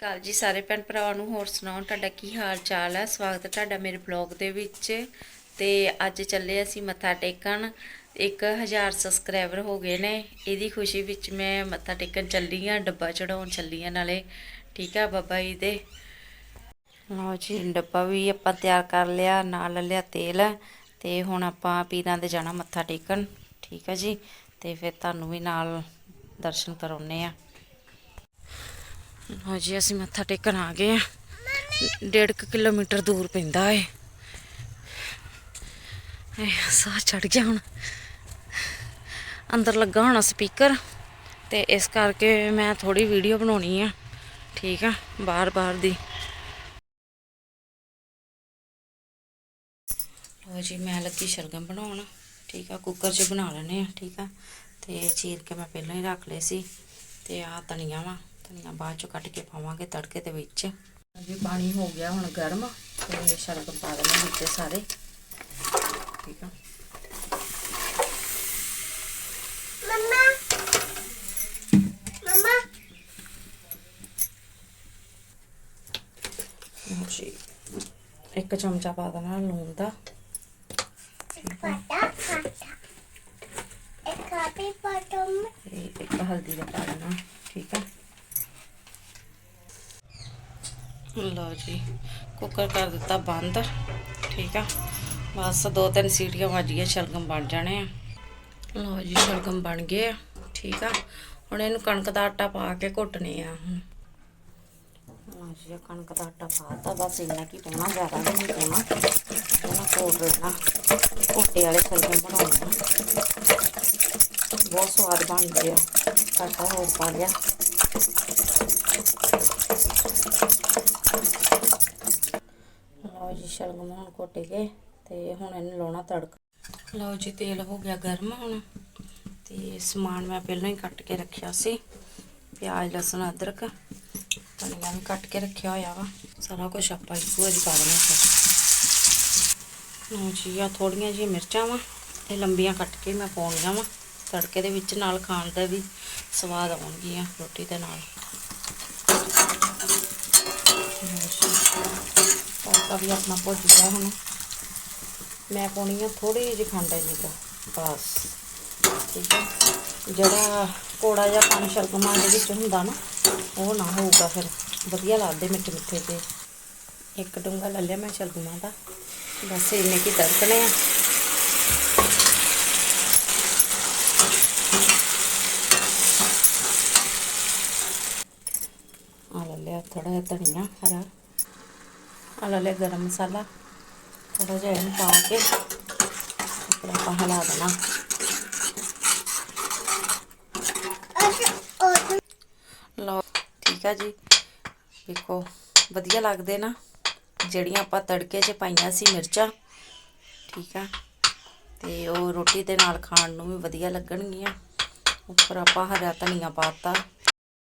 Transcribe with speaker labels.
Speaker 1: ਕਾਲ ਜੀ, ਸਾਰੇ ਭੈਣ ਭਰਾਵਾਂ ਨੂੰ ਹੋਰ ਸੁਣਾਓ, ਤੁਹਾਡਾ ਕੀ ਹਾਲ ਚਾਲ ਹੈ? ਸਵਾਗਤ ਹੈ ਤੁਹਾਡਾ ਮੇਰੇ ਬਲੌਗ ਦੇ ਵਿੱਚ। ਤੇ ਅੱਜ ਚੱਲੇ ਅਸੀਂ ਮੱਥਾ ਟੇਕਣ। 1000 ਸਬਸਕ੍ਰਾਈਬਰ ਹੋ ਗਏ ਨੇ। ਇਹਦੀ ਖੁਸ਼ੀ ਵਿੱਚ ਮੈਂ ਮੱਥਾ ਟੇਕਣ ਚੱਲੀ ਆ ਡੱਬਾ ਚੜਾਉਣ ਚੱਲੀ ਆ ਨਾਲੇ। ਠੀਕ ਆ ਬਾਬਾ ਜੀ ਦੇ? ਲਓ ਜੀ, ਡੱਬਾ ਵੀ ਆਪਾਂ ਤਿਆਰ ਕਰ ਲਿਆ, ਨਾਲ ਲੈ ਲਿਆ ਤੇਲ। ਤੇ ਹੁਣ ਆਪਾਂ ਪੀਰਾਂ ਦੇ ਜਾਣਾ ਮੱਥਾ ਟੇਕਣ। ਠੀਕ ਆ ਜੀ? ਤੇ ਫਿਰ ਤੁਹਾਨੂੰ ਵੀ ਨਾਲ ਦਰਸ਼ਨ ਕਰਾਉਨੇ ਆ ਹਾਂ ਜੀ, ਅਸੀਂ ਮੱਥਾ ਟੇਕਣ ਆ ਗਏ ਆ ਡੇਢ ਕੁ ਕਿਲੋਮੀਟਰ ਦੂਰ ਪੈਂਦਾ ਏ। ਸਾਹ ਚੜ ਗਿਆ ਹੁਣ। ਅੰਦਰ ਲੱਗਾ ਹੋਣਾ ਸਪੀਕਰ ਤੇ ਇਸ ਕਰਕੇ ਮੈਂ ਥੋੜੀ ਵੀਡੀਓ ਬਣਾਉਣੀ ਆ। ਠੀਕ ਆ ਬਾਰ ਬਾਰ ਦੀ। ਲਓ ਜੀ, ਮੈਂ ਲੱਗੀ ਸ਼ਲਗਮ ਬਣਾਉਣ। ਠੀਕ ਆ, ਕੁੱਕਰ 'ਚ ਬਣਾ ਲੈਣੇ ਆ, ਠੀਕ ਆ। ਤੇ ਚੀਰ ਕੇ ਮੈਂ ਪਹਿਲਾਂ ਹੀ ਰੱਖ ਲਏ ਸੀ ਤੇ ਆ ਧਨੀਆ ਵਾ। ਧਨੀਆ ਬਾਅਦ 'ਚ ਕੱਟ ਕੇ ਪਾਵਾਂਗੇ ਤੜਕੇ ਦੇ ਵਿੱਚ। ਜੀ ਪਾਣੀ ਹੋ ਗਿਆ ਹੁਣ ਗਰਮ ਤੇ ਸ਼ਲਗਮ ਪਾ ਦੇਣੇ ਵਿੱਚ ਸਾਰੇ। ਠੀਕ ਆ।
Speaker 2: ਮਮਾ। ਮਮਾ।
Speaker 1: ਲਓ ਜੀ ਇੱਕ ਚਮਚਾ ਪਾ ਦੇਣਾ ਲੂਣ ਦਾ।
Speaker 2: ਫਾਟਾ ਫਾਟਾ ਇੱਕ ਕਾਪੀ ਫਾਟਮ
Speaker 1: ਤੇ ਇੱਕ ਹਲਦੀ ਦਾ ਪਾ ਦੇਣਾ। ਠੀਕ ਆ। ਲਓ ਜੀ। ਕੁੱਕਰ ਕਰ ਦਿੱਤਾ ਬੰਦ। ਠੀਕ ਆ। ਬਸ ਦੋ ਤਿੰਨ ਸੀਟੀਆਂ ਵੱਜ ਵੱਜੀਆਂ, ਸ਼ਲਗਮ ਬਣ ਜਾਣੇ ਆ। ਲਓ ਜੀ, ਸ਼ਲਗਮ ਬਣ ਗਏ ਆ। ਠੀਕ ਆ। ਹੁਣ ਇਹਨੂੰ ਕਣਕ ਦਾ ਆਟਾ ਪਾ ਕੇ ਘੁੱਟਣੇ ਆ। ਹੁਣ ਲਓ ਜੀ ਕਣਕ ਦਾ ਆਟਾ ਪਾਤਾ। ਬਸ ਇੰਨਾ ਕੀ ਪਾਉਣਾ, ਜ਼ਿਆਦਾ ਨਹੀਂ ਪਾਉਣਾ। ਇਹਨਾਂ ਕੋਲ ਦੇਣਾ ਘੋਟੇ ਵਾਲੇ ਸ਼ਲਗਮ ਬਣਾਉਣੇ ਬਹੁਤ ਸਵਾਦ ਬਣਦੇ ਆ। ਆਟਾ ਹੋਰ ਪਾ ਲਿਆ। ਲਓ ਜੀ, ਸ਼ਲਗਮ ਹੁਣ ਘੋਟੇ ਗਏ ਤੇ ਹੁਣ ਇਹਨੂੰ ਲਾਉਣਾ ਤੜਕਾ। ਲਓ ਜੀ, ਤੇਲ ਹੋ ਗਿਆ ਗਰਮ ਹੁਣ ਤੇ ਸਮਾਨ ਮੈਂ ਪਹਿਲਾਂ ਹੀ ਕੱਟ ਕੇ ਰੱਖਿਆ ਸੀ। ਪਿਆਜ਼, ਲਸਣ, ਅਦਰਕ ਧਨੀਆ ਵੀ ਕੱਟ ਕੇ ਰੱਖਿਆ ਹੋਇਆ ਵਾ। ਸਾਰਾ ਕੁਝ ਆਪਾਂ ਇੱਕੋ ਵਾਰੀ ਪਾ ਦੇਣਾ ਫਿਰ ਲਓ ਜੀ ਆ ਥੋੜੀਆਂ ਜਿਹੀਆਂ ਮਿਰਚਾਂ ਵਾ ਤੇ ਲੰਬੀਆਂ ਕੱਟ ਕੇ ਮੈਂ ਪਾਉਣੀਆਂ ਵਾ। ਤੜਕੇ ਦੇ ਵਿੱਚ ਨਾਲ ਖਾਣ ਦਾ ਵੀ ਸਵਾਦ ਆਉਣਗੀਆਂ ਰੋਟੀ ਦੇ ਨਾਲ। ਤੜਕਾ ਵੀ ਆਪਣਾ ਭੁੱਜ ਗਿਆ ਹੁਣ। ਮੈਂ ਪਾਉਣੀ ਆ ਥੋੜੀ ਜਿਹੀ ਖੰਡ ਇੰਨੀ ਕੁ, ਬਸ। ਠੀਕ ਹੈ ਜਿਹੜਾ ਕੋੜਾ ਜਿਹਾ ਪਾਣੀ ਸ਼ਲਗਮਾਂ ਦੇ ਵਿੱਚ ਹੁੰਦਾ ਨਾ, ਉਹ ਨਾ ਹੋਊਗਾ ਫਿਰ। ਵਧੀਆ ਲੱਗਦੇ ਮਿੱਠੇ ਮਿੱਠੇ ਤੇ ਇੱਕ ਡੂੰਗਾ ਲੈ ਲਿਆ ਮੈਂ ਸ਼ਲਗਮਾਂ ਦਾ। ਬਸ ਇੰਨੇ ਕੀ ਤੜਕਣੇ ਆ। ਆ ਲੈ ਲਿਆ ਥੋੜਾ ਜਿਹਾ ਧਨੀਆ ਹਰਾ। ਆ ਲੈ ਗਰਮ ਮਸਾਲਾ ਥੋੜਾ ਜਿਹਾ ਇਹਨੂੰ ਪਾ ਕੇ ਫਿਰ ਆਪਾਂ ਹਿਲਾ ਦੇਣਾ। ਲਓ, ਠੀਕ ਆ ਜੀ। ਦੇਖੋ ਵਧੀਆ ਲੱਗਦੇ ਨਾ। ਜਿਹੜੀਆਂ ਆਪਾਂ ਤੜਕੇ 'ਚ ਪਾਈਆਂ ਸੀ ਮਿਰਚਾਂ, ਠੀਕ ਆ। ਤੇ ਉਹ ਰੋਟੀ ਦੇ ਨਾਲ ਖਾਣ ਨੂੰ ਵੀ ਵਧੀਆ ਲੱਗਣਗੀਆਂ। ਉੱਪਰ ਆਪਾਂ ਹਰਾ ਧਨੀਆ ਪਾਤਾ